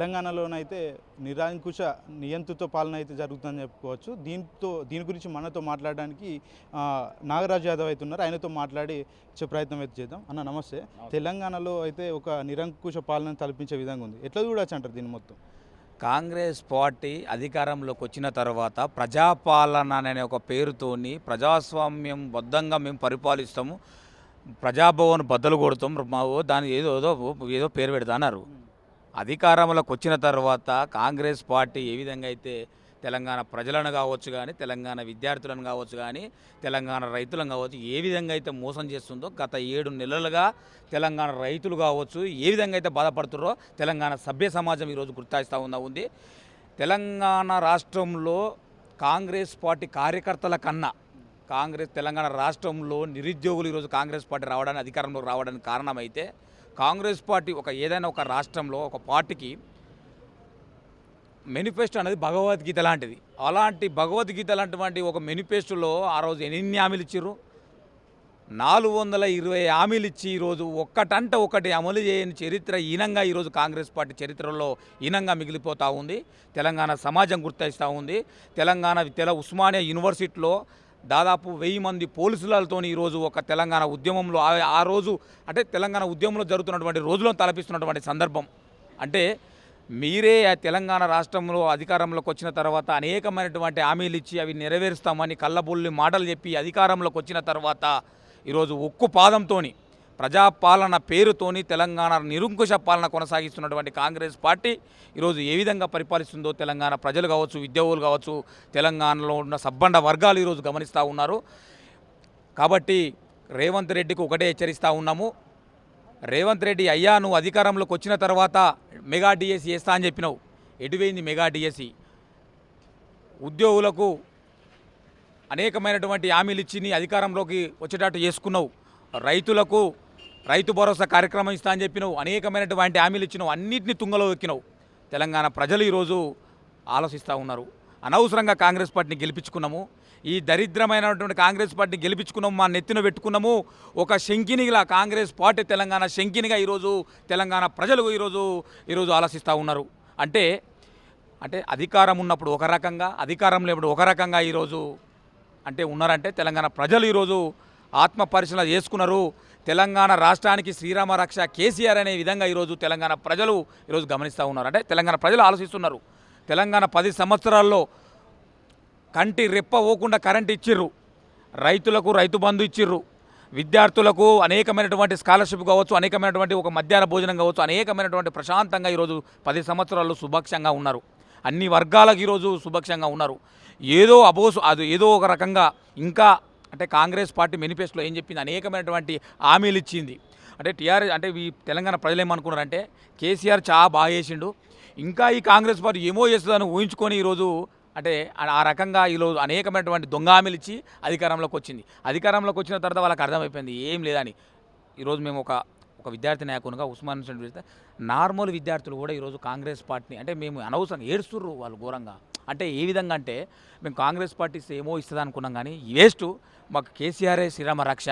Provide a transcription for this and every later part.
తెలంగాణలోనైతే నిరంకుశ నియంత్రిత పాలన అయితే జరుగుతుందని చెప్పుకోవచ్చు. దీంతో దీని గురించి మనతో మాట్లాడడానికి నాగరాజు యాదవ్ అయితే ఉన్నారు. ఆయనతో మాట్లాడి ప్రయత్నం అయితే చేద్దాం. అన్న నమస్తే. తెలంగాణలో అయితే ఒక నిరంకుశ పాలన తలపించే విధంగా ఉంది. ఎట్లా చూడొచ్చు అంటారు దీన్ని మొత్తం? కాంగ్రెస్ పార్టీ అధికారంలోకి వచ్చిన తర్వాత ప్రజాపాలన అనే ఒక పేరుతోని ప్రజాస్వామ్యం బద్ధంగా మేము పరిపాలిస్తాము. ప్రజాభవన్ బద్దలు కొడతాం. దాని ఏదో ఏదో ఏదో పేరు పెడతా అన్నారు. అధికారంలోకి వచ్చిన తర్వాత కాంగ్రెస్ పార్టీ ఏ విధంగా అయితే తెలంగాణ ప్రజలను కావచ్చు కానీ తెలంగాణ విద్యార్థులను కావచ్చు కానీ తెలంగాణ రైతులను కావచ్చు ఏ విధంగా అయితే మోసం చేస్తుందో గత ఏడు నెలలుగా తెలంగాణ రైతులు కావచ్చు ఏ విధంగా అయితే బాధపడుతున్నారో తెలంగాణ సభ్య సమాజం ఈరోజు గుర్తాయిస్తూ ఉందా ఉంది. తెలంగాణ రాష్ట్రంలో కాంగ్రెస్ పార్టీ కార్యకర్తల కన్నా కాంగ్రెస్ తెలంగాణ రాష్ట్రంలో నిరుద్యోగులు ఈరోజు కాంగ్రెస్ పార్టీ రావడానికి అధికారంలోకి రావడానికి కారణమైతే కాంగ్రెస్ పార్టీ ఒక ఏదైనా ఒక రాష్ట్రంలో ఒక పార్టీకి మేనిఫెస్టో అనేది భగవద్గీత లాంటిది. అలాంటి భగవద్గీత లాంటివంటి ఒక మేనిఫెస్టోలో ఆ రోజు ఎన్ని హామీలు ఇచ్చారు నాలుగు వందల ఇరవై హామీలు ఇచ్చి ఈరోజు ఒక్కటంట ఒకటి అమలు చేయని చరిత్ర ఈనంగా ఈరోజు కాంగ్రెస్ పార్టీ చరిత్రలో ఈనంగా మిగిలిపోతూ ఉంది. తెలంగాణ సమాజం గుర్తిస్తూ ఉంది. తెలంగాణ తెల ఉస్మానియా యూనివర్సిటీలో దాదాపు వెయ్యి మంది పోలీసులతో ఈరోజు ఒక తెలంగాణ ఉద్యమంలో ఆ- ఆ రోజు అంటే తెలంగాణ ఉద్యమంలో జరుగుతున్నటువంటి రోజులను తలపిస్తున్నటువంటి సందర్భం. అంటే మీరే ఆ తెలంగాణ రాష్ట్రంలో అధికారంలోకి వచ్చిన తర్వాత అనేకమైనటువంటి హామీలు ఇచ్చి అవి నెరవేరుస్తామని కళ్ళబొల్లి మాటలు చెప్పి అధికారంలోకి వచ్చిన తర్వాత ఈరోజు ఉక్కు పాదంతోని ప్రజాపాలన పేరుతోని తెలంగాణ నిరంకుశ పాలన కొనసాగిస్తున్నటువంటి కాంగ్రెస్ పార్టీ ఈరోజు ఏ విధంగా పరిపాలిస్తుందో తెలంగాణ ప్రజలు కావచ్చు ఉద్యోగులు కావచ్చు తెలంగాణలో ఉన్న సబ్బండ వర్గాలు ఈరోజు గమనిస్తూ ఉన్నారు. కాబట్టి రేవంత్ రెడ్డికి ఒకటే హెచ్చరిస్తూ ఉన్నాము. రేవంత్ రెడ్డి అయ్యా నువ్వు అధికారంలోకి వచ్చిన తర్వాత మెగా డిఎస్సి వేస్తా అని చెప్పినావు. ఎటువైంది మెగా డిఎస్సి? ఉద్యోగులకు అనేకమైనటువంటి హామీలు ఇచ్చి నీ అధికారంలోకి వచ్చేటట్టు చేసుకున్నావు. రైతులకు రైతు భరోసా కార్యక్రమం ఇస్తా అని చెప్పినావు అనేకమైనటువంటి హామీలు ఇచ్చినావు అన్నింటినీ తుంగలో ఎక్కినావు. తెలంగాణ ప్రజలు ఈరోజు ఆలోచిస్తూ ఉన్నారు. అనవసరంగా కాంగ్రెస్ పార్టీని గెలిపించుకున్నాము. ఈ దరిద్రమైనటువంటి కాంగ్రెస్ పార్టీని గెలిపించుకున్నాము మా నెత్తిన పెట్టుకున్నాము. ఒక శంకినిగా కాంగ్రెస్ పార్టీ తెలంగాణ శంకినిగా ఈరోజు తెలంగాణ ప్రజలు ఈరోజు ఈరోజు ఆలోచిస్తూ ఉన్నారు. అంటే అంటే అధికారం ఉన్నప్పుడు ఒక రకంగా అధికారం లేనప్పుడు ఒక రకంగా ఈరోజు అంటే ఉన్నారంటే తెలంగాణ ప్రజలు ఈరోజు ఆత్మ పరిశీలన చేసుకున్నారు. తెలంగాణ రాష్ట్రానికి శ్రీరామ రక్ష కేసీఆర్ అనే విధంగా ఈరోజు తెలంగాణ ప్రజలు ఈరోజు గమనిస్తూ ఉన్నారు. అంటే తెలంగాణ ప్రజలు ఆలోచిస్తున్నారు. తెలంగాణ పది సంవత్సరాల్లో కంటి రెప్ప పోకుండా కరెంట్ ఇచ్చిర్రు. రైతులకు రైతు బంధు ఇచ్చిర్రు. విద్యార్థులకు అనేకమైనటువంటి స్కాలర్షిప్ కావచ్చు అనేకమైనటువంటి ఒక మధ్యాహ్న భోజనం కావచ్చు అనేకమైనటువంటి ప్రశాంతంగా ఈరోజు పది సంవత్సరాల్లో సుభక్షంగా ఉన్నారు. అన్ని వర్గాలకు ఈరోజు సుభక్షంగా ఉన్నారు. ఏదో అబోసు అది ఏదో ఒక రకంగా ఇంకా అంటే కాంగ్రెస్ పార్టీ మేనిఫెస్టోలో ఏం చెప్పింది? అనేకమైనటువంటి హామీలు ఇచ్చింది. అంటే టీఆర్ఎస్ అంటే ఈ తెలంగాణ ప్రజలు ఏమనుకున్నారంటే కేసీఆర్ చాలా బాగా చేసిండు. ఇంకా ఈ కాంగ్రెస్ పార్టీ ఏమో చేస్తుందని ఊహించుకొని ఈరోజు అంటే ఆ- రకంగా ఈరోజు అనేకమైనటువంటి దొంగ హామీలు ఇచ్చి అధికారంలోకి వచ్చింది. అధికారంలోకి వచ్చిన తర్వాత వాళ్ళకి అర్థమైపోయింది ఏం లేదని. ఈరోజు మేము ఒక ఒక విద్యార్థి నాయకునిగా ఉస్మాన్ నార్మల్ విద్యార్థులు కూడా ఈరోజు కాంగ్రెస్ పార్టీని అంటే మేము అనవసరంగా ఏడుస్తుర్రు వాళ్ళు ఘోరంగా. అంటే ఏ విధంగా అంటే మేము కాంగ్రెస్ పార్టీ ఏమో ఇస్తుంది అనుకున్నాం కానీ వేస్ట్ మాకు కేసీఆర్ఏ శ్రీరామ రక్ష.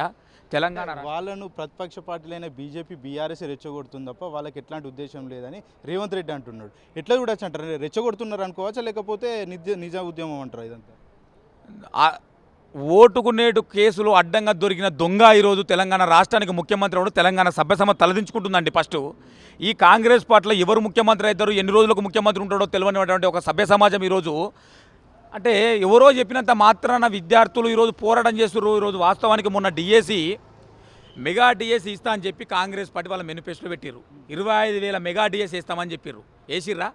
తెలంగాణ వాళ్ళను ప్రతిపక్ష పార్టీలైన బీజేపీ బీఆర్ఎస్ రెచ్చగొడుతుంది తప్ప వాళ్ళకి ఎట్లాంటి ఉద్దేశం లేదని రేవంత్ రెడ్డి అంటున్నాడు. ఎట్లా చూడొచ్చు అంటారు? రెచ్చగొడుతున్నారు అనుకోవచ్చా లేకపోతే నిజ నిజ ఉద్యమం అంటారు ఇదంతా? ఓటుకు నేటు కేసులు అడ్డంగా దొరికిన దొంగ ఈరోజు తెలంగాణ రాష్ట్రానికి ముఖ్యమంత్రి అవడం తెలంగాణ సభ్యసమ తలదించుకుంటుందండి ఫస్ట్. ఈ కాంగ్రెస్ పార్టీలో ఎవరు ముఖ్యమంత్రి అవుతారు ఎన్ని రోజులకు ముఖ్యమంత్రి ఉంటాడో తెలియనిటువంటి ఒక సభ్య సమాజం ఈరోజు. అంటే ఎవరో చెప్పినంత మాత్రాన విద్యార్థులు ఈరోజు పోరాటం చేస్తున్నారు ఈరోజు వాస్తవానికి మొన్న డిఎస్సి మెగా డిఎస్ ఇస్తా అని చెప్పి కాంగ్రెస్ పార్టీ వాళ్ళ మేనిఫెస్టో పెట్టిర్రు. ఇరవై ఐదు వేల మెగా డిఎస్సి ఇస్తామని చెప్పిర్రు. వేసిర్రా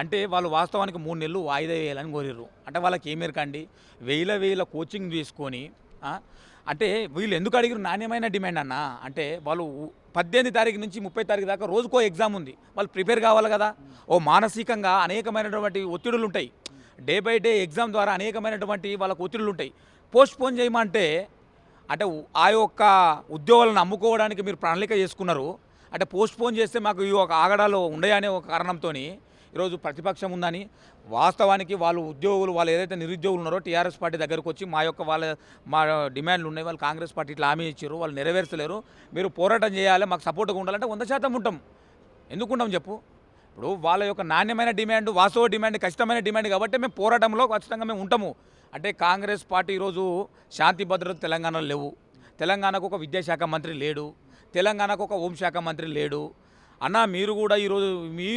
అంటే వాళ్ళు వాస్తవానికి మూడు నెలలు వాయిదా వేయాలని కోరిర్రు. అంటే వాళ్ళకి ఏమేరకండి వేల వేల కోచింగ్ తీసుకొని అంటే వీళ్ళు ఎందుకు అడిగిరు నాణ్యమైన డిమాండ్ అన్న. అంటే వాళ్ళు పద్దెనిమిది తారీఖు నుంచి ముప్పై తారీఖు దాకా రోజుకో ఎగ్జామ్ ఉంది. వాళ్ళు ప్రిపేర్ కావాలి కదా. ఓ మానసికంగా అనేకమైనటువంటి ఒత్తిడులు ఉంటాయి. డే బై డే ఎగ్జామ్ ద్వారా అనేకమైనటువంటి వాళ్ళకు ఒత్తిడులు ఉంటాయి. పోస్ట్ పోన్ చేయమంటే అంటే ఆ యొక్క ఉద్యోగాలను అమ్ముకోవడానికి మీరు ప్రణాళిక చేసుకున్నారు. అంటే పోస్ట్ పోన్ చేస్తే మాకు ఈ ఒక ఆగడాలు ఉండయనే ఒక కారణంతో ఈరోజు ప్రతిపక్షం ఉందని వాస్తవానికి వాళ్ళు ఉద్యోగులు వాళ్ళు ఏదైతే నిరుద్యోగులు ఉన్నారో టీఆర్ఎస్ పార్టీ దగ్గరకు వచ్చి మా యొక్క వాళ్ళ మా డిమాండ్లు ఉన్నాయి వాళ్ళు కాంగ్రెస్ పార్టీ ఇట్లా హామీ ఇచ్చారు వాళ్ళు నెరవేర్చలేరు. మీరు పోరాటం చేయాలి మాకు సపోర్ట్గా ఉండాలంటే వంద శాతం ఉంటాం. ఎందుకుంటాం చెప్పు? ఇప్పుడు వాళ్ళ యొక్క నాణ్యమైన డిమాండ్ వాస్తవ డిమాండ్ ఖచ్చితమైన డిమాండ్ కాబట్టి మేము పోరాటంలో ఖచ్చితంగా మేము ఉంటాము. అంటే కాంగ్రెస్ పార్టీ ఈరోజు శాంతి భద్రత తెలంగాణలో లేవు. తెలంగాణకు ఒక విద్యాశాఖ మంత్రి లేడు. తెలంగాణకు ఒక హోంశాఖ మంత్రి లేడు. అన్న మీరు కూడా ఈరోజు మీ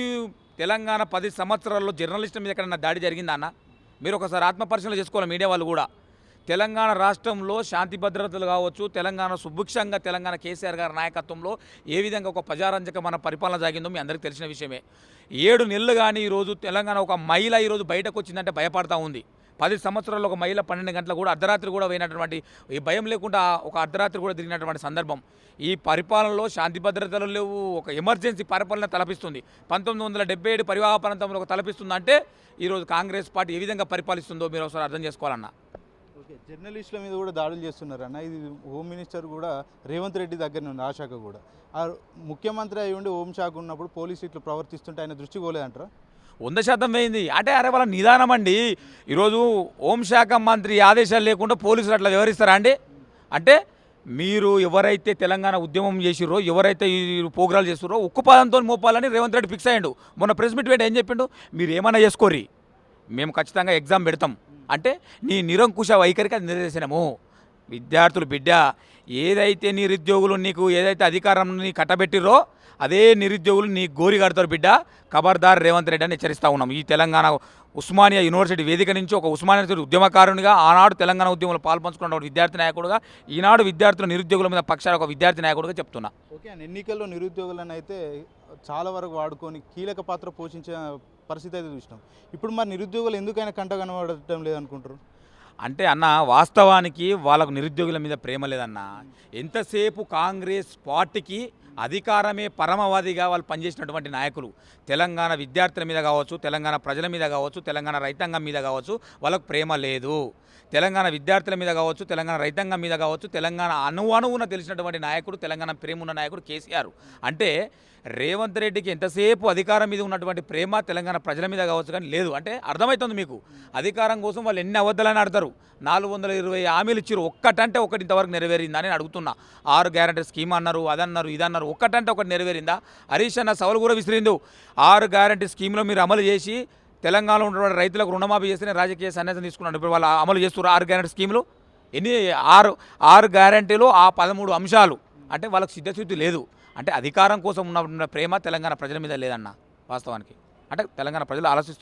తెలంగాణ పది సంవత్సరాల్లో జర్నలిస్ట్ మీద ఎక్కడన్నా దాడి జరిగిందా అన్న? మీరు ఒకసారి ఆత్మపరిశీలన చేసుకోవాలి మీడియా వాళ్ళు కూడా. తెలంగాణ రాష్ట్రంలో శాంతి భద్రతలు కావచ్చు తెలంగాణ సుభిక్షంగా తెలంగాణ కేసీఆర్ గారి నాయకత్వంలో ఏ విధంగా ఒక ప్రజారంజకమైన పరిపాలన సాగిందో మీ అందరికీ తెలిసిన విషయమే. ఏడు నెలలు కానీ ఈరోజు తెలంగాణ ఒక మహిళ ఈరోజు బయటకు వచ్చిందంటే భయపడతా ఉంది. పది సంవత్సరాల్లో ఒక మహిళ పన్నెండు గంటలు కూడా అర్ధరాత్రి కూడా పోయినటువంటి ఈ భయం లేకుండా ఒక అర్ధరాత్రి కూడా తిరిగినటువంటి సందర్భం. ఈ పరిపాలనలో శాంతి భద్రతలు లేవు ఒక ఎమర్జెన్సీ పరిపాలన తలపిస్తుంది. పంతొమ్మిది వందల డెబ్బై ఏడు పరివాహ ప్రాంతంలో ఒక తలపిస్తుందంటే ఈరోజు కాంగ్రెస్ పార్టీ ఏ విధంగా పరిపాలిస్తుందో మీరు ఒకసారి అర్థం చేసుకోవాలన్న. ఓకే జర్నలిస్టుల మీద కూడా దాడులు చేస్తున్నారన్న ఇది హోమ్ మినిస్టర్ కూడా రేవంత్ రెడ్డి దగ్గర ఉంది ఆ శాఖ కూడా. ముఖ్యమంత్రి అయి ఉండి హోంశాఖ ఉన్నప్పుడు పోలీసు ఇట్లు ప్రవర్తిస్తుంటే ఆయన దృష్టి పోలేదంటారా? వంద శాతం వేయింది. అంటే అరే వాళ్ళ నిదానం అండి. ఈరోజు హోంశాఖ మంత్రి ఆదేశాలు లేకుండా పోలీసులు అట్లా వివరిస్తారా అండి? అంటే మీరు ఎవరైతే తెలంగాణ ఉద్యమం చేసిరో ఎవరైతే ఈ ప్రోగ్రాలు చేసిరో ఉక్కు పాదంతో మోపాలని రేవంత్ రెడ్డి ఫిక్స్ అయ్యిండు. మొన్న ప్రెస్ మీట్ పెట్టి ఏం చెప్పిండు? మీరు ఏమైనా చేసుకోర్రి. మేము ఖచ్చితంగా ఎగ్జామ్ పెడతాం. అంటే నీ నిరంకుశ వైఖరికి అది నిర్దేశనము విద్యార్థులు బిడ్డ ఏదైతే నిరుద్యోగులు నీకు ఏదైతే అధికారం నీ కట్టబెట్టిరో అదే నిరుద్యోగులు నీ గోరి కడతారు బిడ్డ ఖబర్దార్ రేవంత్ రెడ్డి అని హెచ్చరిస్తా ఉన్నాం. ఈ తెలంగాణ ఉస్మానియా యూనివర్సిటీ వేదిక నుంచి ఒక ఉస్మానియా యూనివర్సిటీ ఉద్యమకారునిగా ఆనాడు తెలంగాణ ఉద్యమంలో పాల్పంచుకున్న ఒక విద్యార్థి నాయకుడుగా ఈనాడు విద్యార్థుల నిరుద్యోగుల మీద పక్షాల ఒక విద్యార్థి నాయకుడిగా చెప్తున్నా. ఓకే ఎన్నికల్లో నిరుద్యోగులను అయితే చాలా వరకు వాడుకొని కీలక పాత్ర పోషించే పరిస్థితి అయితే చూసినాం. ఇప్పుడు మరి నిరుద్యోగులు ఎందుకైనా కంట కనబడటం లేదనుకుంటారు అంటే అన్న వాస్తవానికి వాళ్ళకు నిరుద్యోగుల మీద ప్రేమ లేదన్న ఎంతసేపు కాంగ్రెస్ పార్టీకి అధికారమే పరమవాదిగా వాళ్ళు పనిచేసినటువంటి నాయకులు. తెలంగాణ విద్యార్థుల మీద కావచ్చు తెలంగాణ ప్రజల మీద కావచ్చు తెలంగాణ రైతాంగం మీద కావచ్చు వాళ్ళకు ప్రేమ లేదు. తెలంగాణ విద్యార్థుల మీద కావచ్చు తెలంగాణ రైతాంగం మీద కావచ్చు తెలంగాణ అణువణువున తెలిసినటువంటి నాయకుడు తెలంగాణ ప్రేమ ఉన్న నాయకుడు కేసీఆర్. అంటే రేవంత్ రెడ్డికి ఎంతసేపు అధికారం మీద ఉన్నటువంటి ప్రేమ తెలంగాణ ప్రజల మీద కావచ్చు కానీ లేదు. అంటే అర్థమవుతుంది మీకు. అధికారం కోసం వాళ్ళు ఎన్ని అబద్ధాలని ఆడతారు. నాలుగు వందల ఇరవై హామీలు ఇచ్చారు ఒక్కటంటే ఒకటి ఇంతవరకు నెరవేరిందా అని అడుగుతున్నా. ఆరు గ్యారంటీ స్కీమ్ అన్నారు అదన్నారు ఇదన్నారు. ఒక్కటంటే ఒకటి నెరవేరిందా? హరీష్ అన్న సవాలు కూడా విసిరిందు ఆరు గ్యారంటీ స్కీమ్లో మీరు అమలు చేసి తెలంగాణలో ఉన్నటువంటి రైతులకు రుణమాఫీ చేస్తేనే రాజకీయ సన్యాసం తీసుకున్నాడు. ఇప్పుడు వాళ్ళు అమలు చేస్తున్నారు ఆరు గ్యారంటీ స్కీమ్లు. ఎన్ని? ఆరు ఆరు గ్యారంటీలు ఆ పదమూడు అంశాలు. అంటే వాళ్ళకి సిద్ధశుద్ధి లేదు. అంటే అధికారం కోసం ఉన్న ప్రేమ తెలంగాణ ప్రజల మీద లేదన్న వాస్తవానికి. అంటే తెలంగాణ ప్రజలు ఆలోచిస్తున్నారు